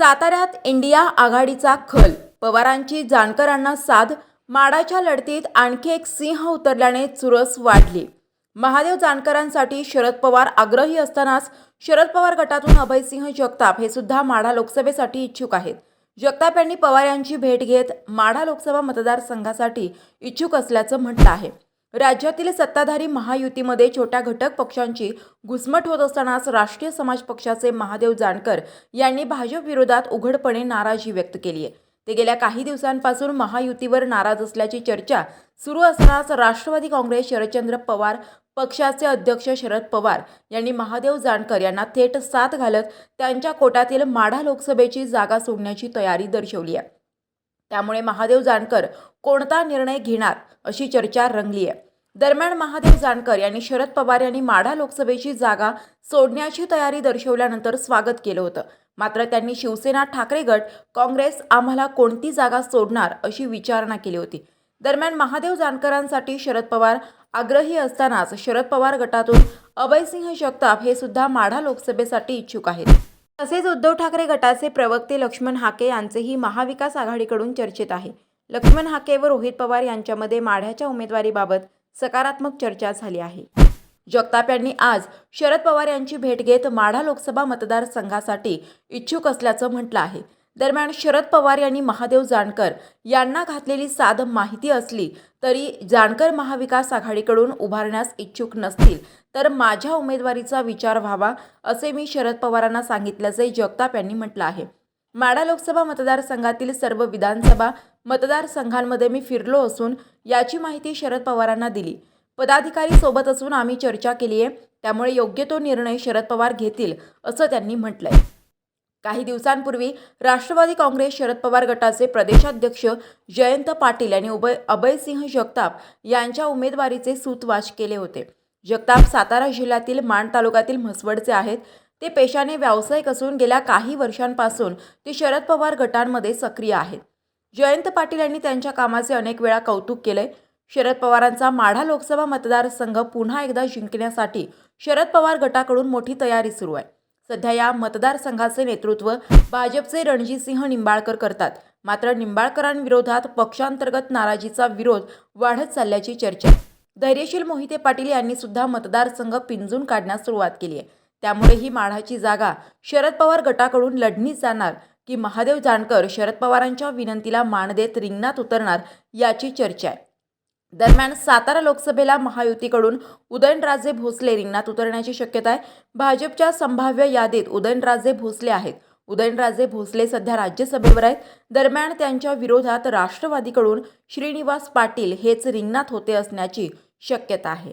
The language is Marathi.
साताऱ्यात इंडिया आघाडीचा खल. पवारांची जानकरांना साध. माडाच्या लढतीत आणखी एक सिंह उतरल्याने चुरस वाढली. महादेव जानकरांसाठी शरद पवार आग्रही असतानाच शरद पवार गटातून अभयसिंह जगताप हे सुद्धा माढा लोकसभेसाठी इच्छुक आहेत. जगताप यांनी पवार यांची भेट घेत माढा लोकसभा मतदारसंघासाठी इच्छुक असल्याचं म्हटलं आहे. राज्यातील सत्ताधारी महायुतीमध्ये छोट्या घटक पक्षांची घुसमट होत असतानाच राष्ट्रीय समाज पक्षाचे महादेव जानकर यांनी भाजप विरोधात उघडपणे नाराजी व्यक्त केली आहे. ते गेल्या काही दिवसांपासून महायुतीवर नाराज असल्याची चर्चा सुरू असतानाच राष्ट्रवादी काँग्रेस शरदचंद्र पवार पक्षाचे अध्यक्ष शरद पवार यांनी महादेव जानकर यांना थेट साथ घालत त्यांच्या कोटातील माढा लोकसभेची जागा सोडण्याची तयारी दर्शवली आहे. त्यामुळे महादेव जानकर कोणता निर्णय घेणार अशी चर्चा रंगली आहे. दरम्यान महादेव जानकर यांनी शरद पवार यांनी माढा लोकसभेची जागा सोडण्याची तयारी दर्शवल्यानंतर स्वागत केलं होतं. मात्र त्यांनी शिवसेना ठाकरे गट काँग्रेस आम्हाला कोणती जागा सोडणार अशी विचारणा केली होती. दरम्यान महादेव जानकरांसाठी शरद पवार आग्रही असतानाच शरद पवार गटातून अभयसिंह जगताप हे सुद्धा माढा लोकसभेसाठी इच्छुक आहेत. तसेच उद्धव ठाकरे गटाचे प्रवक्ते लक्ष्मण हाके यांचेही महाविकास आघाडीकडून चर्चेत आहे. लक्ष्मण हाके व रोहित पवार यांच्यामध्ये माढ्याच्या उमेदवारीबाबत सकारात्मक चर्चा झाली आहे. जगताप यांनी आज शरद पवार यांची भेट घेत माढा लोकसभा मतदारसंघासाठी इच्छुक असल्याचं म्हटलं आहे. दरम्यान शरद पवार यांनी महादेव जानकर यांना घातलेली साध माहिती असली तरी जानकर महाविकास आघाडीकडून उभारण्यास इच्छुक नसतील. तर माझ्या उमेदवारीचा विचार व्हावा असे मी शरद पवारांना सांगितल्याचे जगताप यांनी म्हटलं आहे. माडा लोकसभा मतदारसंघातील सर्व विधानसभा मतदारसंघांमध्ये मी फिरलो असून याची माहिती शरद पवारांना दिली. पदाधिकारी सोबत असून आम्ही चर्चा केली आहे. त्यामुळे योग्य तो निर्णय शरद पवार घेतील असं त्यांनी म्हटलंय. काही दिवसांपूर्वी राष्ट्रवादी काँग्रेस शरद पवार गटाचे प्रदेशाध्यक्ष जयंत पाटील यांनी उभय अभयसिंह जगताप यांच्या उमेदवारीचे सूतवाच केले होते. जगताप सातारा जिल्ह्यातील माण तालुक्यातील म्हसवडचे आहेत. ते पेशाने व्यावसायिक असून गेल्या काही वर्षांपासून ते शरद पवार गटांमध्ये सक्रिय आहेत. जयंत पाटील यांनी त्यांच्या कामाचे अनेक वेळा कौतुक केले. शरद पवारांचा माढा लोकसभा मतदारसंघ पुन्हा एकदा जिंकण्यासाठी शरद पवार गटाकडून मोठी तयारी सुरू आहे. सध्या या मतदारसंघाचे नेतृत्व भाजपचे रणजितसिंह निंबाळकर करतात. मात्र निंबाळकरांविरोधात पक्षांतर्गत नाराजीचा विरोध वाढत चालल्याची चर्चा. धैर्यशील मोहिते पाटील यांनी सुद्धा मतदारसंघ पिंजून काढण्यास सुरुवात केली आहे. त्यामुळे ही माढाची जागा शरद पवार गटाकडून लढणीच जाणार की महादेव जानकर शरद पवारांच्या विनंतीला मान देत रिंगणात उतरणार याची चर्चा आहे. दरम्यान सातारा लोकसभेला महायुतीकडून उदयनराजे भोसले रिंगणात उतरण्याची शक्यता आहे. भाजपच्या संभाव्य यादीत उदयनराजे भोसले आहेत. उदयनराजे भोसले सध्या राज्यसभेवर आहेत. दरम्यान त्यांच्या विरोधात राष्ट्रवादीकडून श्रीनिवास पाटील हेच रिंगणात होते असण्याची शक्यता आहे.